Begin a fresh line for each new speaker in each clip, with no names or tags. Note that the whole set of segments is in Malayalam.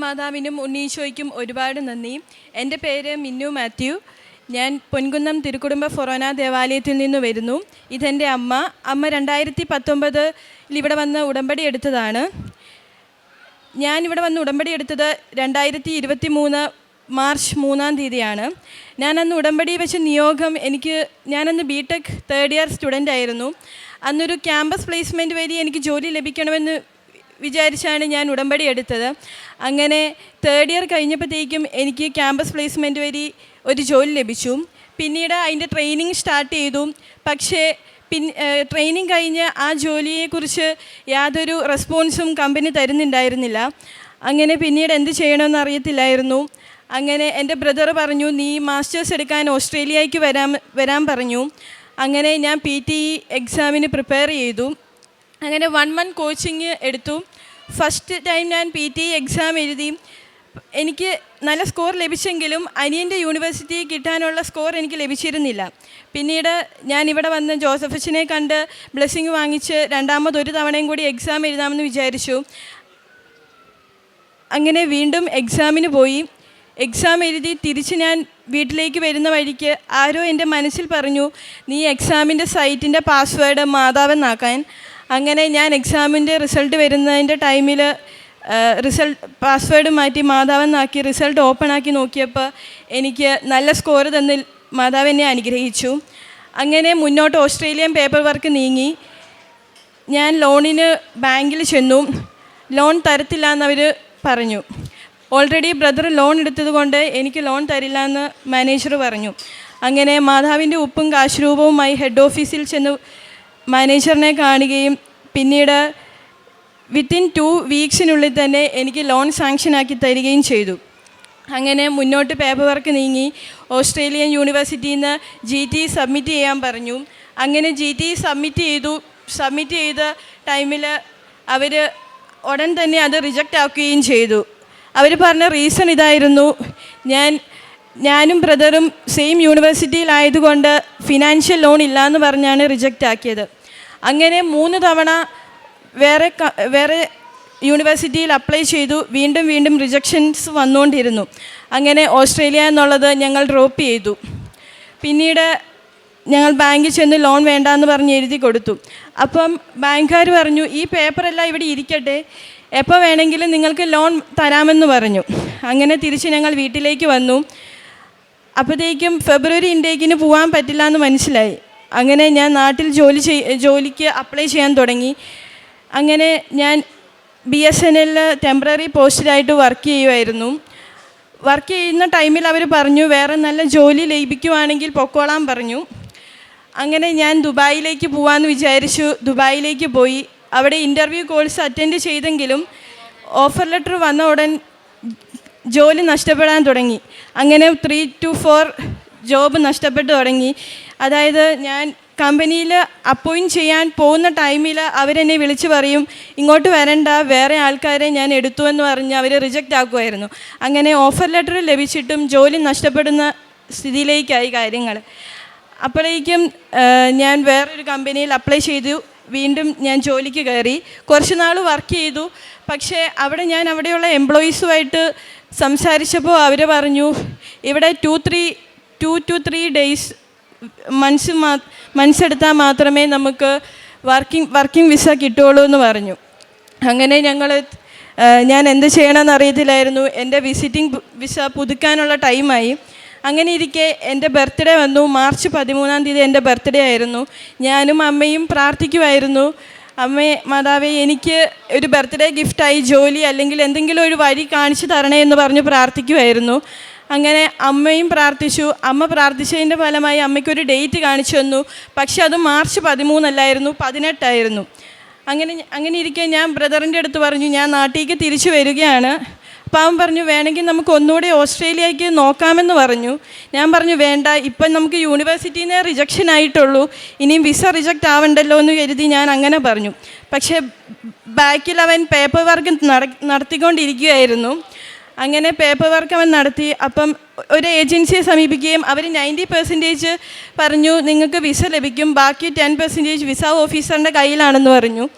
ദൈവമാതാവിനും ഉണ്ണീശോയ്ക്കും ഒരുപാട് നന്ദി. എന്റെ പേര് മിന്നു മാത്യു. ഞാൻ പൊൻകുന്നം തിരുക്കുടുംബ ഫൊറോന ദേവാലയത്തിൽ നിന്ന് വരുന്നു. ഇതെന്റെ അമ്മ. അമ്മ രണ്ടായിരത്തി പത്തൊമ്പതിൽ ഇവിടെ വന്ന് ഉടമ്പടി എടുത്തതാണ്. ഞാൻ ഇവിടെ വന്ന് ഉടമ്പടി എടുത്തത് രണ്ടായിരത്തി ഇരുപത്തി മൂന്ന് മാർച്ച് മൂന്നാം തീയതിയാണ്. ഞാൻ അന്ന് ഉടമ്പടി വെച്ച നിയോഗം എനിക്ക് ഞാനന്ന് B tech third year student ആയിരുന്നു. അന്നൊരു ക്യാമ്പസ് പ്ലേസ്മെന്റ് വഴി എനിക്ക് ജോലി ലഭിക്കണമെന്ന് വിചാരിച്ചാണ് ഞാൻ ഉടമ്പടി എടുത്തത്. അങ്ങനെ തേർഡ് ഇയർ കഴിഞ്ഞപ്പോഴത്തേക്കും എനിക്ക് ക്യാമ്പസ് പ്ലേസ്മെന്റ് വഴി ഒരു ജോലി ലഭിച്ചു. പിന്നീട് അതിന്റെ ട്രെയിനിങ് സ്റ്റാർട്ട് ചെയ്തു. പക്ഷേ പിൻ ട്രെയിനിങ് കഴിഞ്ഞ് ആ ജോലിയെക്കുറിച്ച് യാതൊരു റെസ്പോൺസും കമ്പനി തരുന്നുണ്ടായിരുന്നില്ല. അങ്ങനെ പിന്നീട് എന്ത് ചെയ്യണമെന്ന് അറിയത്തില്ലായിരുന്നു. അങ്ങനെ എന്റെ ബ്രദർ പറഞ്ഞു നീ മാസ്റ്റേഴ്സ് എടുക്കാൻ ഓസ്ട്രേലിയയ്ക്ക് വരാൻ വരാൻ പറഞ്ഞു. അങ്ങനെ ഞാൻ പി ടി എക്സാമിന് പ്രിപ്പയർ ചെയ്തു. അങ്ങനെ വൺ മന്ത് കോച്ചിങ് എടുത്തു. ഫസ്റ്റ് ടൈം ഞാൻ പി ടി എക്സാം എഴുതി. എനിക്ക് നല്ല സ്കോർ ലഭിച്ചെങ്കിലും അനിയന്റെ യൂണിവേഴ്സിറ്റി കിട്ടാനുള്ള സ്കോർ എനിക്ക് ലഭിച്ചിരുന്നില്ല. പിന്നീട് ഞാൻ ഇവിടെ വന്ന് ജോസഫിനെ കണ്ട് ബ്ലെസ്സിങ് വാങ്ങിച്ച് രണ്ടാമത് ഒരു തവണയും കൂടി എക്സാം എഴുതാമെന്ന് വിചാരിച്ചു. അങ്ങനെ വീണ്ടും എക്സാമിന് പോയി. എക്സാം എഴുതി തിരിച്ച് ഞാൻ വീട്ടിലേക്ക് വരുന്ന വഴിക്ക് ആരോ എന്റെ മനസ്സിൽ പറഞ്ഞു നീ എക്സാമിന്റെ സൈറ്റിന്റെ പാസ്വേഡ് മാതാവെന്നാക്കാൻ. അങ്ങനെ ഞാൻ എക്സാമിന്റെ റിസൾട്ട് വരുന്നതിന്റെ ടൈമിൽ റിസൾട്ട് പാസ്വേഡ് മാറ്റി മാതാവെന്നാക്കി റിസൾട്ട് ഓപ്പൺ ആക്കി നോക്കിയപ്പോൾ എനിക്ക് നല്ല സ്കോർ തന്നിൽ മാതാവ് എന്നെ അനുഗ്രഹിച്ചു. അങ്ങനെ മുന്നോട്ട് ഓസ്ട്രേലിയൻ പേപ്പർ വർക്ക് നീങ്ങി. ഞാൻ ലോണിന് ബാങ്കിൽ ചെന്നു. ലോൺ തരത്തില്ല എന്നവർ പറഞ്ഞു ഓൾറെഡി ബ്രദർ ലോൺ എടുത്തതുകൊണ്ട് എനിക്ക് ലോൺ തരില്ല എന്ന് മാനേജർ പറഞ്ഞു. അങ്ങനെ മാതാവിന്റെ ഉപ്പും കാശുരൂപവുമായി ഹെഡ് ഓഫീസിൽ ചെന്ന് മാനേജറിനെ കാണുകയും പിന്നീട് വിത്തിൻ ടു വീക്സിനുള്ളിൽ തന്നെ എനിക്ക് ലോൺ സാങ്ഷനാക്കി തരികയും ചെയ്തു. അങ്ങനെ മുന്നോട്ട് പേപ്പർ വർക്ക് നീങ്ങി. ഓസ്ട്രേലിയൻ യൂണിവേഴ്സിറ്റിയിൽ നിന്ന് ജി ടി സബ്മിറ്റ് ചെയ്യാൻ പറഞ്ഞു. അങ്ങനെ ജി ടി സബ്മിറ്റ് ചെയ്തു. സബ്മിറ്റ് ചെയ്ത ടൈമിൽ അവർ ഉടൻ തന്നെ അത് റിജക്റ്റ് ആക്കുകയും ചെയ്തു. അവർ പറഞ്ഞ റീസൺ ഇതായിരുന്നു. ഞാൻ ഞാനും ബ്രദറും സെയിം യൂണിവേഴ്സിറ്റിയിലായതുകൊണ്ട് ഫിനാൻഷ്യൽ ലോൺ ഇല്ല എന്ന് പറഞ്ഞാണ് റിജക്റ്റ് ആക്കിയത്. അങ്ങനെ മൂന്ന് തവണ വേറെ വേറെ യൂണിവേഴ്സിറ്റിയിൽ അപ്ലൈ ചെയ്തു. വീണ്ടും വീണ്ടും റിജക്ഷൻസ് വന്നുകൊണ്ടിരുന്നു അങ്ങനെ ഓസ്ട്രേലിയ എന്നുള്ളത് ഞങ്ങൾ ഡ്രോപ്പ് ചെയ്തു. പിന്നീട് ഞങ്ങൾ ബാങ്കിൽ ചെന്ന് ലോൺ വേണ്ടാന്ന് പറഞ്ഞ് എഴുതി കൊടുത്തു. അപ്പം ബാങ്കുകാർ പറഞ്ഞു ഈ പേപ്പറെല്ലാം ഇവിടെ ഇരിക്കട്ടെ. എപ്പോൾ വേണമെങ്കിലും നിങ്ങൾക്ക് ലോൺ തരാമെന്ന് പറഞ്ഞു. അങ്ങനെ തിരിച്ച് ഞങ്ങൾ വീട്ടിലേക്ക് വന്നു. അപ്പോഴത്തേക്കും ഫെബ്രുവരി ഇൻടേക്കിന് പോകാൻ പറ്റില്ല എന്ന് മനസ്സിലായി. അങ്ങനെ ഞാൻ നാട്ടിൽ ജോലി ചെയ് ജോലിക്ക് അപ്ലൈ ചെയ്യാൻ തുടങ്ങി. അങ്ങനെ ഞാൻ ബി എസ് എൻ എല്ലിൽ ടെമ്പററി പോസ്റ്റിലായിട്ട് വർക്ക് ചെയ്യുമായിരുന്നു വർക്ക് ചെയ്യുന്ന ടൈമിൽ അവർ പറഞ്ഞു വേറെ നല്ല ജോലി ലഭിക്കുവാണെങ്കിൽ പൊക്കോളാൻ പറഞ്ഞു. അങ്ങനെ ഞാൻ ദുബായിലേക്ക് പോകാമെന്ന് വിചാരിച്ചു. ദുബായിലേക്ക് പോയി. അവിടെ ഇന്റർവ്യൂ കോഴ്സ് അറ്റൻഡ് ചെയ്തെങ്കിലും ഓഫർ ലെറ്റർ വന്ന ഉടൻ ജോലി നഷ്ടപ്പെടാൻ തുടങ്ങി. അങ്ങനെ ത്രീ ടു ഫോർ ജോബ് നഷ്ടപ്പെട്ടു തുടങ്ങി. അതായത് ഞാൻ കമ്പനിയിൽ അപ്പോയിന്റ് ചെയ്യാൻ പോകുന്ന ടൈമിൽ അവരെന്നെ വിളിച്ച് പറയും ഇങ്ങോട്ട് വരണ്ട വേറെ ആൾക്കാരെ ഞാൻ എടുത്തു എന്ന് പറഞ്ഞ് അവർ റിജക്റ്റ് ആക്കുമായിരുന്നു അങ്ങനെ ഓഫർ ലെറ്റർ ലഭിച്ചിട്ടും ജോലി നഷ്ടപ്പെടുന്ന സ്ഥിതിയിലേക്കായി കാര്യങ്ങൾ. അപ്പോഴേക്കും ഞാൻ വേറൊരു കമ്പനിയിൽ അപ്ലൈ ചെയ്തു. വീണ്ടും ഞാൻ ജോലിക്ക് കയറി. കുറച്ച് നാൾ വർക്ക് ചെയ്തു. പക്ഷേ അവിടെ ഞാൻ അവിടെയുള്ള എംപ്ലോയീസുമായിട്ട് സംസാരിച്ചപ്പോൾ അവർ പറഞ്ഞു ഇവിടെ two three two two three days months മാ മന്ത്സ് എടുത്താൽ മാത്രമേ നമുക്ക് വർക്കിംഗ് വർക്കിംഗ് വിസ കിട്ടുള്ളൂ എന്ന് പറഞ്ഞു. അങ്ങനെ ഞങ്ങൾ ഞാൻ എന്ത് ചെയ്യണമെന്ന് അറിയത്തില്ലായിരുന്നു. എന്റെ വിസിറ്റിംഗ് വിസ പുതുക്കാനുള്ള ടൈമായി അങ്ങനെ ഇരിക്കെ എന്റെ ബർത്ത്ഡേ വന്നു. മാർച്ച് പതിമൂന്നാം തീയതി എന്റെ ബർത്ത്ഡേ ആയിരുന്നു. ഞാനും അമ്മയും പ്രാർത്ഥിക്കുമായിരുന്നു അമ്മേ മാതാവേ എനിക്ക് ഒരു ബർത്ത്ഡേ ഗിഫ്റ്റായി ജോലി അല്ലെങ്കിൽ എന്തെങ്കിലും ഒരു വഴി കാണിച്ചു തരണേ എന്ന് പറഞ്ഞ് പ്രാർത്ഥിക്കുമായിരുന്നു അങ്ങനെ അമ്മയും പ്രാർത്ഥിച്ചു. അമ്മ പ്രാർത്ഥിച്ചതിന്റെ ഫലമായി അമ്മയ്ക്കൊരു ഡേറ്റ് കാണിച്ചു തന്നു. പക്ഷെ അത് മാർച്ച് പതിമൂന്നല്ലായിരുന്നു പതിനെട്ടായിരുന്നു. അങ്ങനെ അങ്ങനെ ഇരിക്കെ ഞാൻ ബ്രദറിന്റെ അടുത്ത് പറഞ്ഞു ഞാൻ നാട്ടിലേക്ക് തിരിച്ചു വരികയാണ്. അവൻ പറഞ്ഞു വേണമെങ്കിൽ നമുക്ക് ഒന്നുകൂടി ഓസ്ട്രേലിയക്ക് നോക്കാമെന്ന് പറഞ്ഞു. ഞാൻ പറഞ്ഞു വേണ്ട ഇപ്പം നമുക്ക് യൂണിവേഴ്സിറ്റിയിൽ നിന്ന് റിജക്ഷൻ ആയിട്ടുള്ളൂ. ഇനിയും വിസ റിജക്റ്റ് ആവണ്ടല്ലോ എന്ന് കരുതി ഞാൻ അങ്ങനെ പറഞ്ഞു. പക്ഷേ ബാക്കിൽ അവൻ പേപ്പർ വർക്ക് നടത്തിക്കൊണ്ടിരിക്കുകയായിരുന്നു. അങ്ങനെ പേപ്പർ വർക്ക് അവൻ നടത്തി. അപ്പം ഒരു ഏജൻസിയെ സമീപിക്കുകയും അവർ നയന്റി പെർസെന്റേജ് പറഞ്ഞു നിങ്ങൾക്ക് വിസ ലഭിക്കും. ബാക്കി ടെൻ പെർസെന്റേജ് വിസ ഓഫീസറിന്റെ കയ്യിലാണെന്ന് പറഞ്ഞു.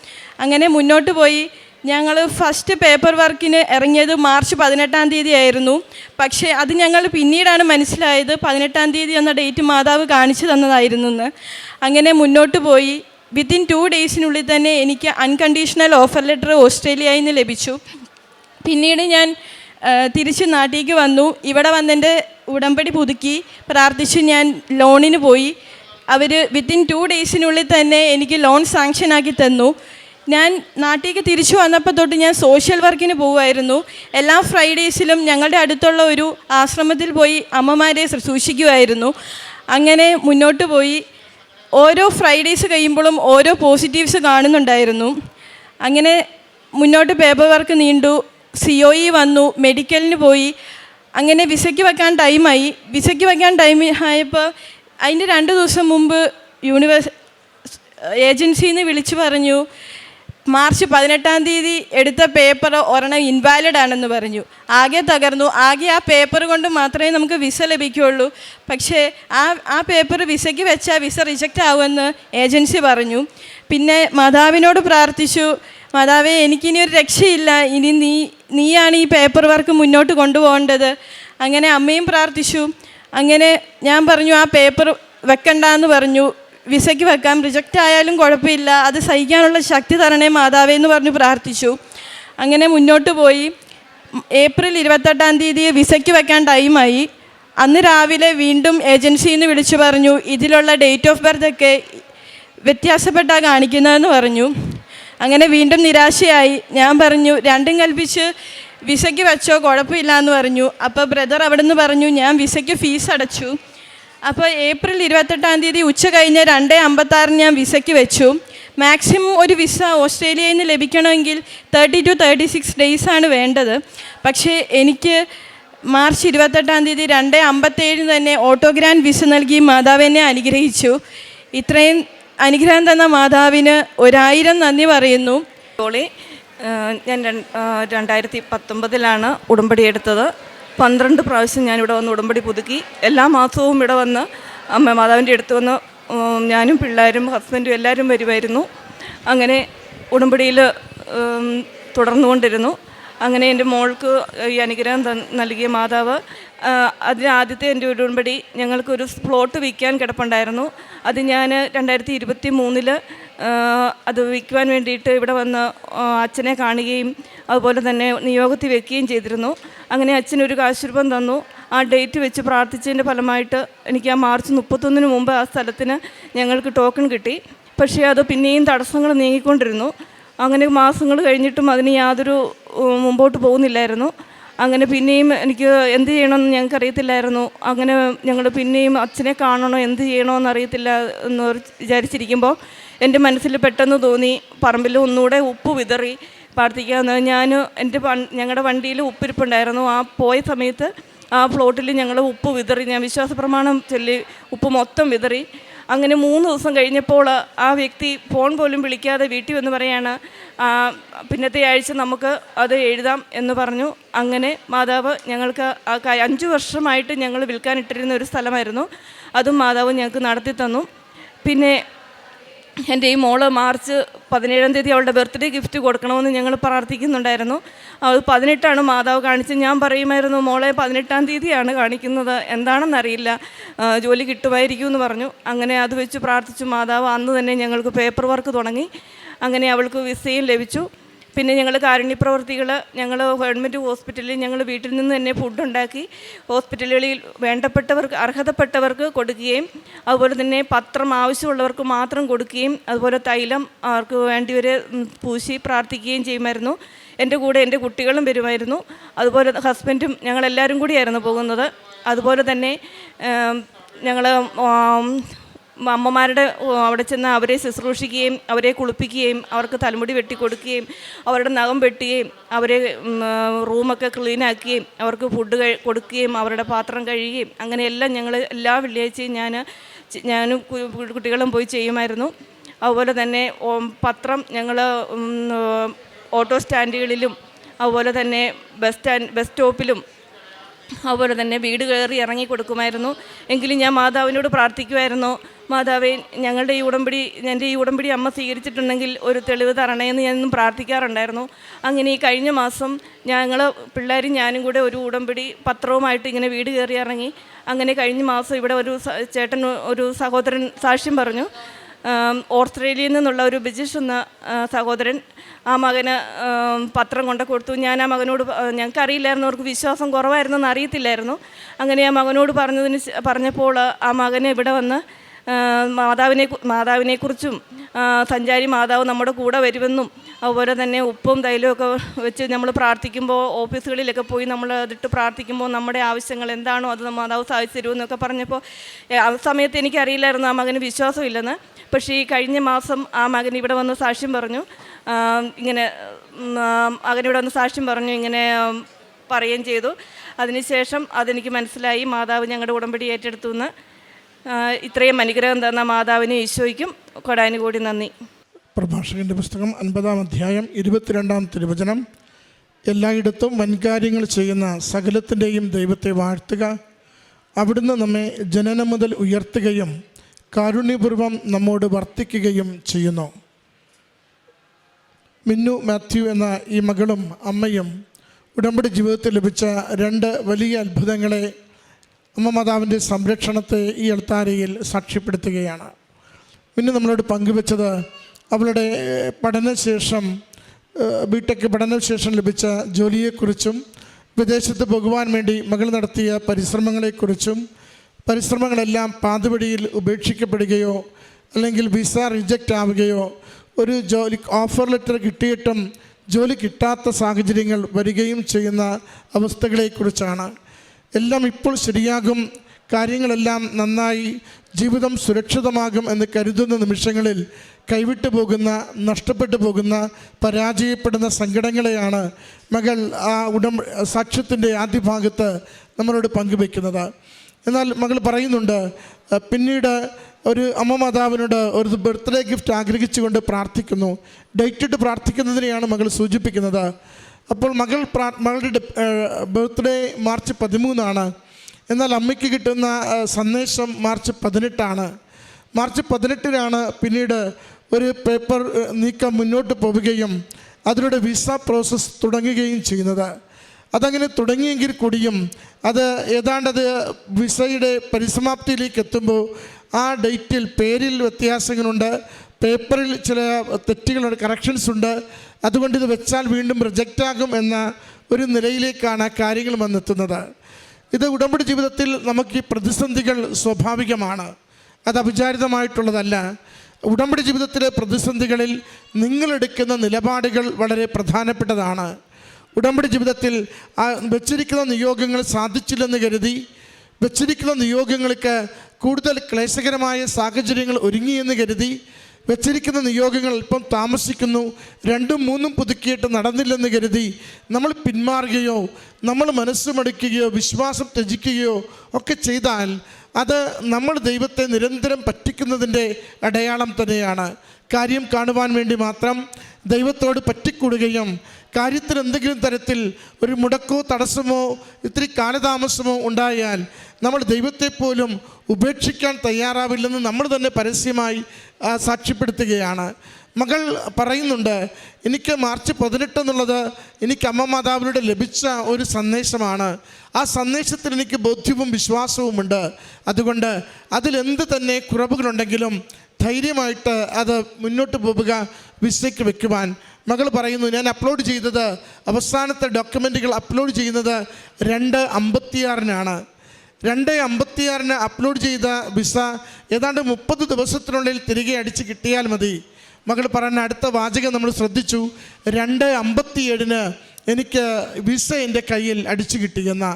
അങ്ങനെ മുന്നോട്ട് പോയി. ഞങ്ങൾ ഫസ്റ്റ് പേപ്പർ വർക്കിന് ഇറങ്ങിയത് മാർച്ച് പതിനെട്ടാം തീയതി ആയിരുന്നു പക്ഷേ അത് ഞങ്ങൾ പിന്നീടാണ് മനസ്സിലായത് പതിനെട്ടാം തീയതി എന്ന ഡേറ്റ് മാതാവ് കാണിച്ചു തന്നതായിരുന്നു എന്ന് അങ്ങനെ മുന്നോട്ട് പോയി. വിത്തിൻ ടു ഡേയ്സിനുള്ളിൽ തന്നെ എനിക്ക് അൺകണ്ടീഷണൽ ഓഫർ ലെറ്റർ ഓസ്ട്രേലിയയിൽ നിന്ന് ലഭിച്ചു. പിന്നീട് ഞാൻ തിരിച്ച് നാട്ടിലേക്ക് വന്നു. ഇവിടെ വന്നെന്റെ ഉടമ്പടി പുതുക്കി. പ്രാർത്ഥിച്ച് ഞാൻ ലോണിന് പോയി. അവർ വിത്തിൻ ടു ഡേയ്സിനുള്ളിൽ തന്നെ എനിക്ക് ലോൺ സാങ്ഷനാക്കി തന്നു. ഞാൻ നാട്ടിലേക്ക് തിരിച്ചു വന്നപ്പോൾ തൊട്ട് ഞാൻ സോഷ്യൽ വർക്കിന് പോവുമായിരുന്നു. എല്ലാ ഫ്രൈഡേയ്സിലും ഞങ്ങളുടെ അടുത്തുള്ള ഒരു ആശ്രമത്തിൽ പോയി അമ്മമാരെ ശുശ്രൂഷിക്കുമായിരുന്നു അങ്ങനെ മുന്നോട്ട് പോയി. ഓരോ ഫ്രൈഡേയ്സ് കഴിയുമ്പോഴും ഓരോ പോസിറ്റീവ്സ് കാണുന്നുണ്ടായിരുന്നു. അങ്ങനെ മുന്നോട്ട് പേപ്പർ വർക്ക് നീണ്ടു. സി ഒ ഇ വന്നു. മെഡിക്കലിന് പോയി. അങ്ങനെ വിസയ്ക്ക് വെക്കാൻ ടൈമായി വിസയ്ക്ക് വെക്കാൻ ടൈം ആയപ്പോൾ അതിന്റെ രണ്ട് ദിവസം മുമ്പ് യൂണിവേഴ്സ് ഏജൻസിയിൽ നിന്ന് വിളിച്ചു പറഞ്ഞു. മാർച്ച് പതിനെട്ടാം തീയതി എടുത്ത പേപ്പർ ഒരെണ്ണം ഇൻവാലിഡ് ആണെന്ന് പറഞ്ഞു. ആകെ തകർന്നു. ആകെ ആ പേപ്പർ കൊണ്ട് മാത്രമേ നമുക്ക് വിസ ലഭിക്കുകയുള്ളൂ പക്ഷേ ആ ആ പേപ്പർ വിസയ്ക്ക് വെച്ചാൽ വിസ റിജക്റ്റ് ആവുമെന്ന് ഏജൻസി പറഞ്ഞു. പിന്നെ മാതാവിനോട് പ്രാർത്ഥിച്ചു. മാതാവേ എനിക്കിനി ഒരു രക്ഷയില്ല. ഇനി നീ നീയാണ് ഈ പേപ്പർ വർക്ക് മുന്നോട്ട് കൊണ്ടുപോകേണ്ടത്. അങ്ങനെ അമ്മയും പ്രാർത്ഥിച്ചു. അങ്ങനെ ഞാൻ പറഞ്ഞു ആ പേപ്പർ വെക്കണ്ടെന്ന് പറഞ്ഞു. വിസയ്ക്ക് വെക്കാം റിജക്റ്റ് ആയാലും കുഴപ്പമില്ല. അത് സഹിക്കാനുള്ള ശക്തി തരണേ മാതാവേ എന്ന് പറഞ്ഞ് പ്രാർത്ഥിച്ചു. അങ്ങനെ മുന്നോട്ട് പോയി. ഏപ്രിൽ ഇരുപത്തെട്ടാം തീയതി വിസയ്ക്ക് വെക്കാൻ ടൈമായി അന്ന് രാവിലെ വീണ്ടും ഏജൻസിയിൽ നിന്ന് വിളിച്ചു പറഞ്ഞു. ഇതിലുള്ള ഡേറ്റ് ഓഫ് ബർത്ത് ഒക്കെ വ്യത്യാസപ്പെട്ടാണ് കാണിക്കുന്നതെന്ന് പറഞ്ഞു. അങ്ങനെ വീണ്ടും നിരാശയായി. ഞാൻ പറഞ്ഞു രണ്ടും കൽപ്പിച്ച് വിസയ്ക്ക് വെച്ചോ കുഴപ്പമില്ല എന്ന് പറഞ്ഞു. അപ്പോൾ ബ്രദർ അവിടെ നിന്ന് പറഞ്ഞു ഞാൻ വിസയ്ക്ക് ഫീസ് അടച്ചു. അപ്പോൾ ഏപ്രിൽ ഇരുപത്തെട്ടാം തീയതി ഉച്ച കഴിഞ്ഞ് രണ്ട് അമ്പത്താറിന് ഞാൻ വിസയ്ക്ക് വെച്ചു. മാക്സിമം ഒരു വിസ ഓസ്ട്രേലിയയിൽ നിന്ന് ലഭിക്കണമെങ്കിൽ തേർട്ടി ടു തേർട്ടി സിക്സ് ഡേയ്സാണ് വേണ്ടത്. പക്ഷേ എനിക്ക് മാർച്ച് ഇരുപത്തെട്ടാം തീയതി രണ്ട് അമ്പത്തേഴിന് തന്നെ ഓട്ടോഗ്രാൻഡ് വിസ നൽകി മാതാവിനെ അനുഗ്രഹിച്ചു. ഇത്രയും അനുഗ്രഹം തന്ന മാതാവിന് ഒരായിരം നന്ദി പറയുന്നു.
ഞാൻ രണ്ടായിരത്തി പത്തൊമ്പതിലാണ് ഉടമ്പടി എടുത്തത്. പന്ത്രണ്ട് പ്രാവശ്യം ഞാനിവിടെ വന്ന് ഉടമ്പടി പുതുക്കി. എല്ലാ മാസവും ഇവിടെ വന്ന് അമ്മ മാതാവിന്റെ അടുത്ത് വന്ന് ഞാനും പിള്ളേരും ഹസ്ബൻഡും എല്ലാവരും വരുമായിരുന്നു. അങ്ങനെ ഉടമ്പടിയിൽ തുടർന്നുകൊണ്ടിരുന്നു. അങ്ങനെ എന്റെ മോൾക്ക് ഈ അനുഗ്രഹം നൽകിയ മാതാവ് അതിന് ആദ്യത്തെ എന്റെ ഉടമ്പടി ഞങ്ങൾക്കൊരു പ്ലോട്ട് വിൽക്കാൻ കിടപ്പുണ്ടായിരുന്നു. അത് ഞാൻ രണ്ടായിരത്തി ഇരുപത്തി മൂന്നിൽ അത് വിൽക്കുവാൻ വേണ്ടിയിട്ട് ഇവിടെ വന്ന് അച്ഛനെ കാണുകയും അതുപോലെ തന്നെ നിയോഗത്തിൽ വെക്കുകയും ചെയ്തിരുന്നു. അങ്ങനെ അച്ഛനൊരു കാശുരൂപം തന്നു. ആ ഡേറ്റ് വെച്ച് പ്രാർത്ഥിച്ചതിന്റെ ഫലമായിട്ട് എനിക്ക് ആ മാർച്ച് മുപ്പത്തൊന്നിന് മുമ്പ് ആ സ്ഥലത്തിന് ഞങ്ങൾക്ക് ടോക്കൺ കിട്ടി. പക്ഷേ അത് പിന്നെയും തടസ്സങ്ങൾ നീങ്ങിക്കൊണ്ടിരുന്നു. അങ്ങനെ മാസങ്ങൾ കഴിഞ്ഞിട്ടും അതിന് യാതൊരു മുമ്പോട്ട് പോകുന്നില്ലായിരുന്നു. അങ്ങനെ പിന്നെയും എനിക്ക് എന്ത് ചെയ്യണമെന്ന് ഞങ്ങൾക്ക് അറിയത്തില്ലായിരുന്നു. അങ്ങനെ ഞങ്ങൾ പിന്നെയും അച്ഛനെ കാണണോ എന്ത് ചെയ്യണമെന്ന് അറിയത്തില്ല എന്ന് വിചാരിച്ചിരിക്കുമ്പോൾ എന്റെ മനസ്സിൽ പെട്ടെന്ന് തോന്നി പറമ്പിൽ ഒന്നുകൂടെ ഉപ്പ് വിതറി പ്രാർത്ഥിക്കാമെന്ന് ഞാൻ എന്റെ ഞങ്ങളുടെ വണ്ടിയിൽ ഉപ്പിരിപ്പുണ്ടായിരുന്നു. ആ പോയ സമയത്ത് ആ പ്ലോട്ടിൽ ഞങ്ങൾ ഉപ്പ് വിതറി ഞാൻ വിശ്വാസ പ്രമാണം ചൊല്ലി ഉപ്പ് മൊത്തം വിതറി. അങ്ങനെ മൂന്ന് ദിവസം കഴിഞ്ഞപ്പോൾ ആ വ്യക്തി ഫോൺ പോലും വിളിക്കാതെ വീട്ടിൽ വന്ന് പറയാണ് "ആ, പിന്നത്തെ ആഴ്ച നമുക്ക് അത് എഴുതാം എന്ന് പറഞ്ഞു. അങ്ങനെ മാതാവ് ഞങ്ങൾക്ക് അഞ്ച് വർഷമായിട്ട് ഞങ്ങൾ വിൽക്കാനിട്ടിരുന്ന ഒരു സ്ഥലമായിരുന്നു. അതും മാതാവ് ഞങ്ങൾക്ക് നടത്തി തന്നു പിന്നെ എന്റെ ഈ മോൾ മാർച്ച് പതിനേഴാം തീയതി അവളുടെ ബർത്ത്ഡേ ഗിഫ്റ്റ് കൊടുക്കണമെന്ന് ഞങ്ങൾ പ്രാർത്ഥിക്കുന്നുണ്ടായിരുന്നു. അത് പതിനെട്ടാണ് മാതാവ് കാണിച്ചത്. ഞാൻ പറയുമായിരുന്നു മോളെ പതിനെട്ടാം തീയതിയാണ് കാണിക്കുന്നത്. എന്താണെന്നറിയില്ല. ജോലി കിട്ടുമായിരിക്കും എന്ന് പറഞ്ഞു. അങ്ങനെ അത് വെച്ച് പ്രാർത്ഥിച്ചു. മാതാവ് അന്ന് തന്നെ ഞങ്ങൾക്ക് പേപ്പർ വർക്ക് തുടങ്ങി. അങ്ങനെ അവൾക്ക് വിസയും ലഭിച്ചു. പിന്നെ ഞങ്ങൾ കാരുണ്യ പ്രവർത്തികൾ ഞങ്ങൾ ഗവൺമെന്റ് ഹോസ്പിറ്റലിൽ ഞങ്ങൾ വീട്ടിൽ നിന്ന് തന്നെ ഫുഡ് ഉണ്ടാക്കി ഹോസ്പിറ്റലുകളിൽ വേണ്ടപ്പെട്ടവർക്ക് അർഹതപ്പെട്ടവർക്ക് കൊടുക്കുകയും അതുപോലെ തന്നെ പത്രം ആവശ്യമുള്ളവർക്ക് മാത്രം കൊടുക്കുകയും അതുപോലെ തൈലം അവർക്ക് വേണ്ടിവരെ പൂശി പ്രാർത്ഥിക്കുകയും ചെയ്യുമായിരുന്നു. എന്റെ കൂടെ എന്റെ കുട്ടികളും വരുമായിരുന്നു. അതുപോലെ ഹസ്ബൻഡും ഞങ്ങളെല്ലാവരും കൂടിയായിരുന്നു പോകുന്നത്. അതുപോലെ തന്നെ ഞങ്ങൾ അമ്മമാരുടെ അവിടെ ചെന്ന് അവരെ ശുശ്രൂഷിക്കുകയും അവരെ കുളിപ്പിക്കുകയും അവർക്ക് തലമുടി വെട്ടിക്കൊടുക്കുകയും അവരുടെ നഖം വെട്ടുകയും അവരെ റൂമൊക്കെ ക്ലീനാക്കുകയും അവർക്ക് ഫുഡ് കൊടുക്കുകയും അവരുടെ പാത്രം കഴുകുകയും അങ്ങനെയെല്ലാം ഞങ്ങൾ എല്ലാ വെള്ളിയാഴ്ചയും ഞാൻ ഞാനും കുട്ടികളും പോയി ചെയ്യുമായിരുന്നു. അതുപോലെ തന്നെ പത്രം ഞങ്ങൾ ഓട്ടോ സ്റ്റാൻഡുകളിലും അതുപോലെ തന്നെ ബസ് സ്റ്റാൻഡ് ബസ് സ്റ്റോപ്പിലും അതുപോലെ തന്നെ വീട് കയറി ഇറങ്ങി കൊടുക്കുമായിരുന്നു. എങ്കിലും ഞാൻ മാതാവിനോട് പ്രാർത്ഥിക്കുമായിരുന്നു. മാതാവേ ഞങ്ങളുടെ ഈ ഉടമ്പടി എന്റെ ഈ ഉടമ്പടി അമ്മ സ്വീകരിച്ചിട്ടുണ്ടെങ്കിൽ ഒരു തെളിവ് തരണേന്ന് ഞാനെന്നും പ്രാർത്ഥിക്കാറുണ്ടായിരുന്നു. അങ്ങനെ ഈ കഴിഞ്ഞ മാസം ഞങ്ങൾ പിള്ളേരും ഞാനും കൂടെ ഒരു ഉടമ്പടി പത്രവുമായിട്ട് ഇങ്ങനെ വീട് കയറി ഇറങ്ങി. അങ്ങനെ കഴിഞ്ഞ മാസം ഇവിടെ ഒരു ചേട്ടൻ ഒരു സഹോദരൻ സാക്ഷ്യം പറഞ്ഞു. ഓസ്ട്രേലിയയിൽ നിന്നുള്ള ഒരു ബിജിഷ് എന്ന സഹോദരൻ ആ മകന് പത്രം കൊണ്ട് കൊടുത്തു. ഞാൻ ആ മകനോട് ഞങ്ങൾക്ക് അറിയില്ലായിരുന്നു അവർക്ക് വിശ്വാസം കുറവായിരുന്നെന്ന് അറിയത്തില്ലായിരുന്നു. അങ്ങനെ ആ മകനോട് പറഞ്ഞതിന് പറഞ്ഞപ്പോൾ ആ മകന് ഇവിടെ വന്ന് മാതാവിനെ മാതാവിനെക്കുറിച്ചും സഞ്ചാരി മാതാവ് നമ്മുടെ കൂടെ വരുമെന്നും അതുപോലെ തന്നെ ഉപ്പും തൈലമൊക്കെ വെച്ച് നമ്മൾ പ്രാർത്ഥിക്കുമ്പോൾ ഓഫീസുകളിലൊക്കെ പോയി നമ്മൾ അതിട്ട് പ്രാർത്ഥിക്കുമ്പോൾ നമ്മുടെ ആവശ്യങ്ങൾ എന്താണോ അത് മാതാവ് സാധിച്ചു തരുമെന്നൊക്കെ പറഞ്ഞപ്പോൾ ആ സമയത്ത് എനിക്കറിയില്ലായിരുന്നു ആ മകന് വിശ്വാസമില്ലെന്ന്. പക്ഷേ ഈ കഴിഞ്ഞ മാസം ആ മകൻ ഇവിടെ വന്ന് സാക്ഷ്യം പറഞ്ഞു. ഇങ്ങനെ മകൻ ഇവിടെ വന്ന് സാക്ഷ്യം പറഞ്ഞു ഇങ്ങനെ പറയുകയും ചെയ്തു. അതിനുശേഷം അതെനിക്ക് മനസ്സിലായി മാതാവ് ഞങ്ങളുടെ ഉടമ്പടി ഏറ്റെടുത്തു എന്ന് ഇത്രയും അനുഗ്രഹം തന്ന മാതാവിനും ഈശോയ്ക്കും കൊടാനുകൂടി നന്ദി.
പ്രഭാഷകന്റെ പുസ്തകം അൻപതാം അധ്യായം ഇരുപത്തിരണ്ടാം തിരുവചനം. എല്ലായിടത്തും വൻകാര്യങ്ങൾ ചെയ്യുന്ന സകലത്തിന്റെയും ദൈവത്തെ വാഴ്ത്തുക. അവിടുന്ന് നമ്മെ ജനനം മുതൽ ഉയർത്തുകയും കാരുണ്യപൂർവം നമ്മോട് വർത്തിക്കുകയും ചെയ്യുന്നു. മിന്നു മാത്യു എന്ന ഈ മകളും അമ്മയും ഉടമ്പടി ജീവിതത്തിൽ ലഭിച്ച രണ്ട് വലിയ അത്ഭുതങ്ങളെ അമ്മ മാതാവിന്റെ സംരക്ഷണത്തെ ഈ അൾത്താരയിൽ സാക്ഷ്യപ്പെടുത്തുകയാണ്. പിന്നെ നമ്മളോട് പങ്കുവെച്ചത് അവളുടെ പഠനശേഷം ബിടെക് പഠനശേഷം ലഭിച്ച ജോലിയെക്കുറിച്ചും വിദേശത്ത് പോകുവാൻ വേണ്ടി മകൾ നടത്തിയ പരിശ്രമങ്ങളെക്കുറിച്ചും പരിശ്രമങ്ങളെല്ലാം പാതുവഴിയിൽ ഉപേക്ഷിക്കപ്പെടുകയോ അല്ലെങ്കിൽ വിസ റിജക്റ്റ് ആവുകയോ ഒരു ജോലി ഓഫർ ലെറ്റർ കിട്ടിയിട്ടും ജോലി കിട്ടാത്ത സാഹചര്യങ്ങൾ വരികയും ചെയ്യുന്ന അവസ്ഥകളെക്കുറിച്ചാണ്. എല്ലാം ഇപ്പോൾ ശരിയാകും. കാര്യങ്ങളെല്ലാം നന്നായി ജീവിതം സുരക്ഷിതമാകും എന്ന് കരുതുന്ന നിമിഷങ്ങളിൽ കൈവിട്ടു പോകുന്ന നഷ്ടപ്പെട്ടു പോകുന്ന പരാജയപ്പെടുന്ന സങ്കടങ്ങളെയാണ് മകൾ ആ ഉടം സാക്ഷ്യത്തിന്റെ ആദ്യ ഭാഗത്ത് നമ്മളോട് പങ്കുവെക്കുന്നത് എന്നാൽ മകൾ പറയുന്നുണ്ട് പിന്നീട് ഒരു അമ്മ മാതാവിനോട് ഒരു ബർത്ത്ഡേ ഗിഫ്റ്റ് ആഗ്രഹിച്ചുകൊണ്ട് പ്രാർത്ഥിക്കുന്നു. ഡേറ്റിട്ട് പ്രാർത്ഥിക്കുന്നതിനെയാണ് മകൾ സൂചിപ്പിക്കുന്നത്. അപ്പോൾ മകൾ മകളുടെ ബർത്ത്ഡേ മാർച്ച് പതിമൂന്നാണ്. എന്നാൽ അമ്മയ്ക്ക് കിട്ടുന്ന സന്ദേശം മാർച്ച് പതിനെട്ടാണ്. മാർച്ച് പതിനെട്ടിനാണ് പിന്നീട് ഒരു പേപ്പർ നീക്കം മുന്നോട്ട് പോവുകയും അതിലൂടെ വിസ പ്രോസസ്സ് തുടങ്ങുകയും ചെയ്യുന്നത്. അതങ്ങനെ തുടങ്ങിയെങ്കിൽ കൂടിയും അത് ഏതാണ്ടത് വിസയുടെ പരിസമാപ്തിയിലേക്ക് എത്തുമ്പോൾ ആ ഡേറ്റിൽ പേരിൽ വ്യത്യാസങ്ങളുണ്ട് പേപ്പറിൽ ചില തെറ്റുകളുണ്ട് കറക്ഷൻസ് ഉണ്ട് അതുകൊണ്ട് ഇത് വെച്ചാൽ വീണ്ടും റിജക്റ്റ് ആകും എന്ന ഒരു നിലയിലേക്കാണ് കാര്യങ്ങൾ വന്നെത്തുന്നത്. ഇത് ഉടമ്പടി ജീവിതത്തിൽ നമുക്ക് ഈ പ്രതിസന്ധികൾ സ്വാഭാവികമാണ്. അത് അവിചാരിതമായിട്ടുള്ളതല്ല. ഉടമ്പടി ജീവിതത്തിലെ പ്രതിസന്ധികളിൽ നിങ്ങളെടുക്കുന്ന നിലപാടുകൾ വളരെ പ്രധാനപ്പെട്ടതാണ്. ഉടമ്പടി ജീവിതത്തിൽ വെച്ചിരിക്കുന്ന നിയോഗങ്ങൾ സാധിച്ചില്ലെന്ന് കരുതി വെച്ചിരിക്കുന്ന നിയോഗങ്ങൾക്ക് കൂടുതൽ ക്ലേശകരമായ സാഹചര്യങ്ങൾ ഒരുങ്ങിയെന്ന് കരുതി വെച്ചിരിക്കുന്ന നിയോഗങ്ങൾ അല്പം താമസിക്കുന്നു. രണ്ടും മൂന്നും പുതുക്കിയിട്ട് നടന്നില്ലെന്ന് കരുതി നമ്മൾ പിന്മാറുകയോ നമ്മൾ മനസ്സുമടുക്കുകയോ വിശ്വാസം ത്യജിക്കുകയോ ഒക്കെ ചെയ്താൽ അത് നമ്മൾ ദൈവത്തെ നിരന്തരം പറ്റിക്കുന്നതിന്റെ അടയാളം തന്നെയാണ്. കാര്യം കാണുവാൻ വേണ്ടി മാത്രം ദൈവത്തോട് പറ്റിക്കൂടുകയും കാര്യത്തിൽ എന്തെങ്കിലും തരത്തിൽ ഒരു മുടക്കോ തടസ്സമോ ഇത്തിരി കാലതാമസമോ ഉണ്ടായാൽ നമ്മൾ ദൈവത്തെ പോലും ഉപേക്ഷിക്കാൻ തയ്യാറാവില്ലെന്ന് നമ്മൾ തന്നെ പരസ്യമായി സാക്ഷ്യപ്പെടുത്തുകയാണ്. മകൾ പറയുന്നുണ്ട് എനിക്ക് മാർച്ച് പതിനെട്ട് എന്നുള്ളത് എനിക്ക് അമ്മ മാതാവിലൂടെ ലഭിച്ച ഒരു സന്ദേശമാണ്. ആ സന്ദേശത്തിൽ എനിക്ക് ബോധ്യവും വിശ്വാസവുമുണ്ട് അതുകൊണ്ട് അതിലെന്ത് തന്നെ കുറവുകളുണ്ടെങ്കിലും ധൈര്യമായിട്ട് അത് മുന്നോട്ട് പോവുക വിസയ്ക്ക് വെക്കുവാൻ. മകൾ പറയുന്നു ഞാൻ അപ്ലോഡ് ചെയ്തത് അവസാനത്തെ ഡോക്യുമെന്റുകൾ അപ്ലോഡ് ചെയ്യുന്നത് രണ്ട് അമ്പത്തിയാറിനാണ്. രണ്ട് അമ്പത്തിയാറിന് അപ്ലോഡ് ചെയ്ത വിസ ഏതാണ്ട് മുപ്പത് ദിവസത്തിനുള്ളിൽ തിരികെ അടിച്ച് കിട്ടിയാൽ മതി. മകൾ പറഞ്ഞ അടുത്ത വാചകം നമ്മൾ ശ്രദ്ധിച്ചു. രണ്ട് അമ്പത്തിയേഴിന് എനിക്ക് വിസ എന്റെ കയ്യിൽ അടിച്ചു കിട്ടിയെന്ന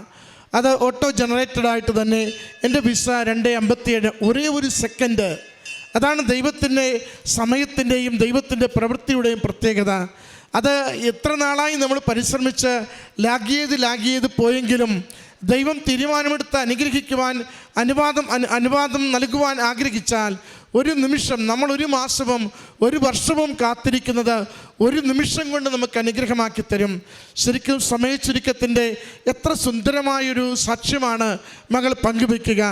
അത് ഓട്ടോ ജനറേറ്റഡ് ആയിട്ട് തന്നെ എന്റെ വിസ രണ്ട് അമ്പത്തിയേഴ് ഒരേ ഒരു സെക്കൻഡ് അതാണ് ദൈവത്തിന്റെ സമയത്തിന്റെയും ദൈവത്തിന്റെ പ്രവൃത്തിയുടെയും പ്രത്യേകത. അത് എത്ര നാളായി നമ്മൾ പരിശ്രമിച്ച് ലാഗിയത് ലാഗിയത് പോയെങ്കിലും ദൈവം തീരുമാനമെടുത്ത് അനുഗ്രഹിക്കുവാൻ അനുവാദം അനു അനുവാദം നൽകുവാൻ ആഗ്രഹിച്ചാൽ ഒരു നിമിഷം നമ്മൾ ഒരു മാസവും ഒരു വർഷവും കാത്തിരിക്കുന്നത് ഒരു നിമിഷം കൊണ്ട് നമുക്ക് അനുഗ്രഹമാക്കി തരും. ശരിക്കും സമയച്ചുരുക്കത്തിന്റെ എത്ര സുന്ദരമായൊരു സാക്ഷ്യമാണ് മകൾ പങ്കുവെക്കുക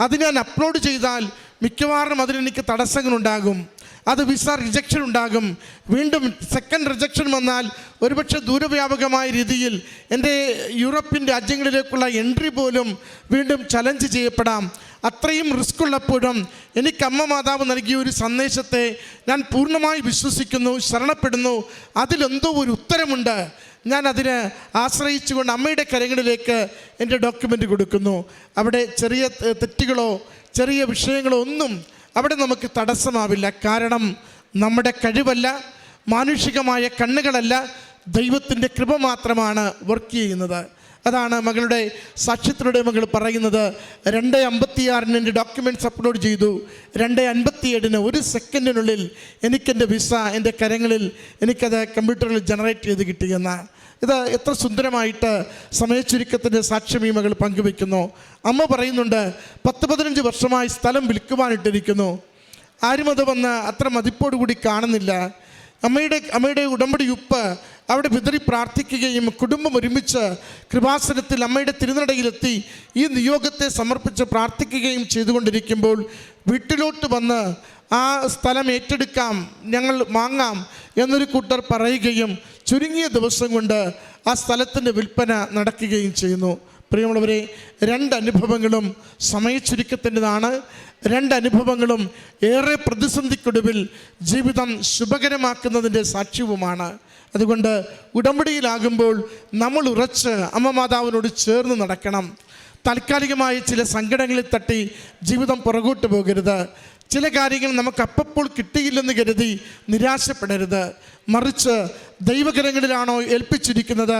അത് ഞാൻ അപ്ലോഡ് ചെയ്താൽ മിക്കവാറും അതിനെനിക്ക് തടസ്സങ്ങളുണ്ടാകും. അത് വിസ റിജക്ഷൻ ഉണ്ടാകും. വീണ്ടും സെക്കൻഡ് റിജക്ഷൻ വന്നാൽ ഒരുപക്ഷെ ദൂരവ്യാപകമായ രീതിയിൽ എന്റെ യൂറോപ്യൻ രാജ്യങ്ങളിലേക്കുള്ള എൻട്രി പോലും വീണ്ടും ചലഞ്ച് ചെയ്യപ്പെടാം. അത്രയും റിസ്ക് ഉള്ളപ്പോഴും എനിക്ക് അമ്മ മാതാവ് നൽകിയ ഒരു സന്ദേശത്തെ ഞാൻ പൂർണമായി വിശ്വസിക്കുന്നു ശരണപ്പെടുന്നു. അതിലെന്തോ ഒരു ഉത്തരമുണ്ട്. ഞാൻ അതിന് ആശ്രയിച്ചുകൊണ്ട് അമ്മയുടെ കരങ്ങളിലേക്ക് എന്റെ ഡോക്യുമെന്റ് കൊടുക്കുന്നു. അവിടെ ചെറിയ തെറ്റുകളോ ചെറിയ വിഷയങ്ങളോ ഒന്നും അവിടെ നമുക്ക് തടസ്സമാവില്ല. കാരണം നമ്മുടെ കഴിവല്ല മാനുഷികമായ കണ്ണുകളല്ല ദൈവത്തിന്റെ കൃപ മാത്രമാണ് വർക്ക് ചെയ്യുന്നത്. അതാണ് മകളുടെ സാക്ഷ്യത്തിലൂടെ മകൾ പറയുന്നത്. രണ്ട് അമ്പത്തിയാറിന് എന്റെ ഡോക്യുമെന്റ്സ് അപ്ലോഡ് ചെയ്തു. രണ്ട് അൻപത്തിയേഴിന് ഒരു സെക്കൻഡിനുള്ളിൽ എനിക്കെന്റെ വിസ എന്റെ കരങ്ങളിൽ എനിക്കത് കമ്പ്യൂട്ടറിൽ ജനറേറ്റ് ചെയ്ത് കിട്ടിയെന്ന ഇത് എത്ര സുന്ദരമായിട്ട് സമയച്ചുരുക്കത്തിന്റെ സാക്ഷ്യം പങ്കുവെക്കുന്നു അമ്മ പറയുന്നുണ്ട് പത്ത് പതിനഞ്ച് വർഷമായി സ്ഥലം വിൽക്കുവാനിട്ടിരിക്കുന്നു. ആരും അത് വന്ന് അത്ര മതിപ്പോടുകൂടി കാണുന്നില്ല. അമ്മയുടെ അമ്മയുടെ ഉടമ്പടി ഉപ്പ് അവിടെ വിതറി പ്രാർത്ഥിക്കുകയും കുടുംബം ഒരുമിച്ച് കൃപാസനത്തിൽ അമ്മയുടെ തിരുനടയിലെത്തി ഈ നിയോഗത്തെ സമർപ്പിച്ച് പ്രാർത്ഥിക്കുകയും ചെയ്തുകൊണ്ടിരിക്കുമ്പോൾ വീട്ടിലോട്ട് വന്ന് ആ സ്ഥലം ഏറ്റെടുക്കാം ഞങ്ങൾ വാങ്ങാം എന്നൊരു കൂട്ടർ പറയുകയും ചുരുങ്ങിയ ദിവസം കൊണ്ട് ആ സ്ഥലത്തിന്റെ വിൽപ്പന നടക്കുകയും ചെയ്യുന്നു. പ്രിയമുള്ളവരെ രണ്ട് അനുഭവങ്ങളും സമയച്ചുരുക്കത്തിന്റെതാണ് രണ്ട് അനുഭവങ്ങളും ഏറെ പ്രതിസന്ധിക്കൊടുവിൽ ജീവിതം ശുഭകരമാക്കുന്നതിന്റെ സാക്ഷ്യവുമാണ്. അതുകൊണ്ട് ഉടമ്പടിയിലാകുമ്പോൾ നമ്മൾ ഉറച്ച് അമ്മ മാതാവിനോട് ചേർന്ന് നടക്കണം. താൽക്കാലികമായ ചില സങ്കടങ്ങളിൽ തട്ടി ജീവിതം പുറകോട്ട് പോകരുത്. ചില കാര്യങ്ങൾ നമുക്ക് അപ്പപ്പോൾ കിട്ടിയില്ലെന്ന് കരുതി നിരാശപ്പെടരുത്. മറിച്ച് ദൈവകരങ്ങളിലാണോ ഏൽപ്പിച്ചിരിക്കുന്നത്?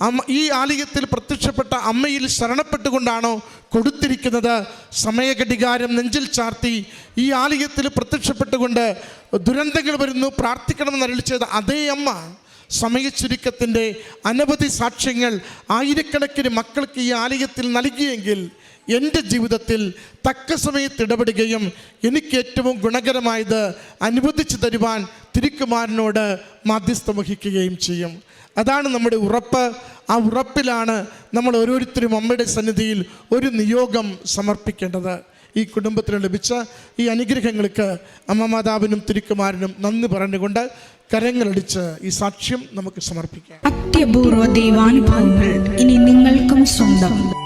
അമ്മ ഈ ആലയത്തിൽ പ്രത്യക്ഷപ്പെട്ട അമ്മയിൽ ശരണപ്പെട്ടുകൊണ്ടാണോ കൊടുത്തിരിക്കുന്നത്? സമയഘടികാരം നെഞ്ചിൽ ചാർത്തി ഈ ആലയത്തിൽ പ്രത്യക്ഷപ്പെട്ടുകൊണ്ട് ദുരന്തങ്ങൾ വരുന്നു പ്രാർത്ഥിക്കണമെന്ന് അറിയിച്ചത് അതേ അമ്മ സമയച്ചുരുക്കത്തിന്റെ അനവധി സാക്ഷ്യങ്ങൾ ആയിരക്കണക്കിന് മക്കൾക്ക് ഈ ആലയത്തിൽ നൽകിയെങ്കിൽ എന്റെ ജീവിതത്തിൽ തക്ക സമയത്ത് ഇടപെടുകയും എനിക്ക് ഏറ്റവും ഗുണകരമായത് അനുവദിച്ചു തരുവാൻ തിരുക്കുമാരനോട് മാധ്യസ്ഥം വഹിക്കുകയും ചെയ്യും. അതാണ് നമ്മുടെ ഉറപ്പ്. ആ ഉറപ്പിലാണ് നമ്മൾ ഓരോരുത്തരും അമ്മയുടെ സന്നിധിയിൽ ഒരു നിയോഗം സമർപ്പിക്കേണ്ടത്. ഈ കുടുംബത്തിന് ലഭിച്ച ഈ അനുഗ്രഹങ്ങൾക്ക് അമ്മ മാതാവിനും തിരുക്കുമാരനും നന്ദി പറഞ്ഞുകൊണ്ട് കരങ്ങളടിച്ച് ഈ സാക്ഷ്യം നമുക്ക് സമർപ്പിക്കാം.
അത്യപൂർവ ദൈവാനുഭവങ്ങൾ ഇനി നിങ്ങൾക്കും സ്വന്തം.